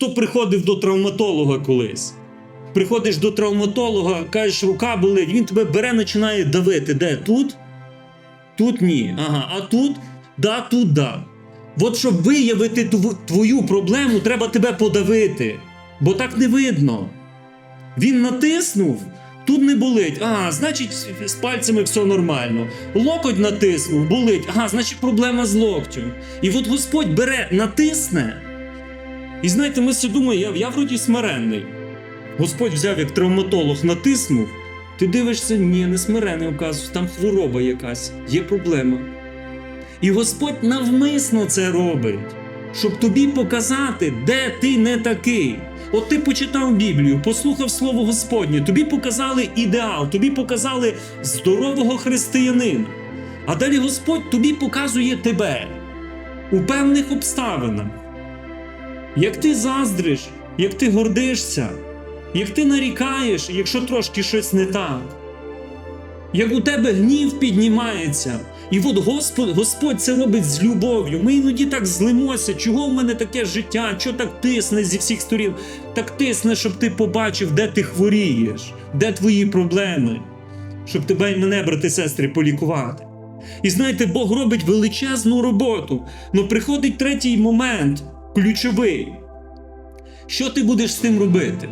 Хто приходив до травматолога колись? Приходиш до травматолога, кажеш, рука болить, він тебе бере, починає давити. Де? Тут? Тут ні. Ага, а тут? Да, тут да. От щоб виявити твою проблему, треба тебе подавити. Бо так не видно. Він натиснув, тут не болить. А, значить, з пальцями все нормально. Локоть натиснув, болить. Ага, значить, проблема з локтем. І от Господь бере, натисне. І знаєте, ми все думаємо, я, я вроді смиренний. Господь взяв як травматолог, натиснув. Ти дивишся, ні, не смирений, оказується, там хвороба якась, є проблема. І Господь навмисно це робить, щоб тобі показати, де ти не такий. От ти почитав Біблію, послухав Слово Господнє, тобі показали ідеал, тобі показали здорового християнина. А далі Господь тобі показує тебе у певних обставинах. Як ти заздриш, як ти гордишся, як ти нарікаєш, якщо трошки щось не так, як у тебе гнів піднімається. І от Господь, Господь це робить з любов'ю. Ми іноді так злимося, чого в мене таке життя, що так тисне зі всіх сторін. Так тисне, щоб ти побачив, де ти хворієш, де твої проблеми, щоб тебе і мене, брати сестри, полікувати. І знаєте, Бог робить величезну роботу. Ну приходить третій момент, ключовий. Що ти будеш з цим робити?